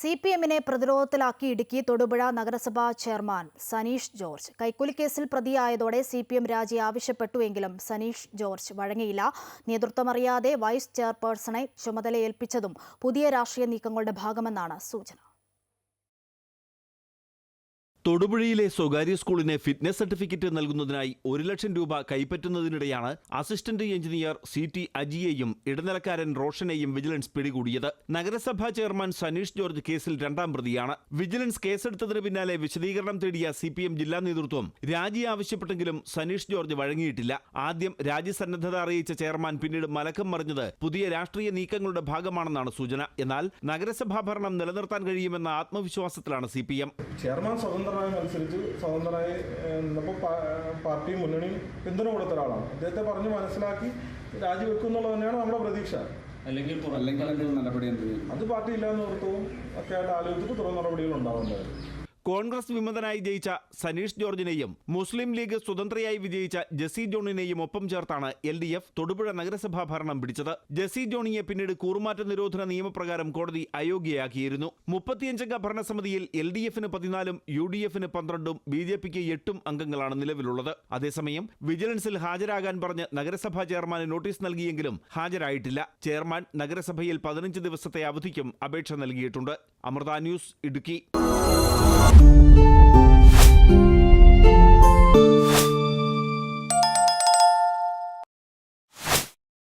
C P എമ്മിനെ പ്രതിരോധത്തിലാക്കി ഇടുക്കി തൊടുപുഴ നഗരസഭാ chairman Saneesh George. കൈക്കൂലി കേസിൽ പ്രതിയായതോടെ സി പി എം രാജി ആവശ്യപ്പെട്ടുവെങ്കിലും സനീഷ് ജോർജ് വഴങ്ങിയില്ല. നേതൃത്വമറിയാതെ വൈസ് ചെയർപേഴ്സണെ ചുമതലയേൽപ്പിച്ചതും പുതിയ രാഷ്ട്രീയ നീക്കങ്ങളുടെ ഭാഗമെന്നാണ് സൂചന. തൊടുപുഴയിലെ സ്വകാര്യ സ്കൂളിന് ഫിറ്റ്നസ് സർട്ടിഫിക്കറ്റ് നൽകുന്നതിനായി ഒരു ലക്ഷം രൂപ കൈപ്പറ്റുന്നതിനിടെയാണ് അസിസ്റ്റന്റ് എഞ്ചിനീയർ സി ടി അജിയെയും ഇടനിലക്കാരൻ റോഷനെയും വിജിലൻസ് പിടികൂടിയത്. നഗരസഭാ ചെയർമാൻ സനീഷ് ജോർജ് കേസിൽ രണ്ടാം പ്രതിയാണ്. വിജിലൻസ് കേസെടുത്തതിന് പിന്നാലെ വിശദീകരണം തേടിയ സി പി എം ജില്ലാ നേതൃത്വം രാജി ആവശ്യപ്പെട്ടെങ്കിലും സനീഷ് ജോർജ് വഴങ്ങിയിട്ടില്ല. ആദ്യം രാജ്യസന്നദ്ധത അറിയിച്ച ചെയർമാൻ പിന്നീട് മലക്കം മറിഞ്ഞത് പുതിയ രാഷ്ട്രീയ നീക്കങ്ങളുടെ ഭാഗമാണെന്നാണ് സൂചന. എന്നാൽ നഗരസഭാ ഭരണം നിലനിർത്താൻ കഴിയുമെന്ന ആത്മവിശ്വാസത്തിലാണ് സി പി എം ചെയർമാൻ സ്വതന്ത്രമായി മത്സരിച്ച് സ്വതന്ത്രനായി നിന്നപ്പോൾ പാർട്ടി പാർട്ടിയും മുന്നണിയും പിന്തുണ കൊടുത്ത ഒരാളാണ്. അദ്ദേഹത്തെ പറഞ്ഞ് മനസ്സിലാക്കി രാജിവെക്കും എന്നുള്ളത് തന്നെയാണ് നമ്മുടെ പ്രതീക്ഷ. അല്ലെങ്കിൽ അല്ലെങ്കിൽ നടപടി അത് പാർട്ടി ഇല്ലാന്ന് ഓർത്തവും ഒക്കെ ആയിട്ട് ആലോചിച്ചിട്ട് തുടർ നടപടികൾ ഉണ്ടാവുന്നതായിരുന്നു കോൺഗ്രസ് വിമതനായി ജയിച്ച സനീഷ് ജോർജിനെയും മുസ്ലിം ലീഗ് സ്വതന്ത്രയായി വിജയിച്ച ജസി ജോണിനെയും ഒപ്പം ചേർത്താണ് എൽ ഡി എഫ് തൊടുപുഴ നഗരസഭാ ഭരണം പിടിച്ചത്. ജസി ജോണിയെ പിന്നീട് കൂറുമാറ്റ നിരോധന നിയമപ്രകാരം കോടതി അയോഗ്യയാക്കിയിരുന്നു. മുപ്പത്തിയഞ്ചംഗ ഭരണസമിതിയിൽ എൽ ഡി എഫിന് പതിനാലും യു ഡി എഫിന് പന്ത്രണ്ടും ബി ജെ പിക്ക് എട്ടും അംഗങ്ങളാണ് നിലവിലുള്ളത്. അതേസമയം വിജിലൻസിൽ ഹാജരാകാൻ പറഞ്ഞ് നഗരസഭാ ചെയർമാന് നോട്ടീസ് നൽകിയെങ്കിലും ഹാജരായിട്ടില്ല. ചെയർമാൻ നഗരസഭയിൽ പതിനഞ്ച് ദിവസത്തെ അവധിക്കും അപേക്ഷ നൽകിയിട്ടുണ്ട്. അമൃത ന്യൂസ് ഇടുക്കി. Música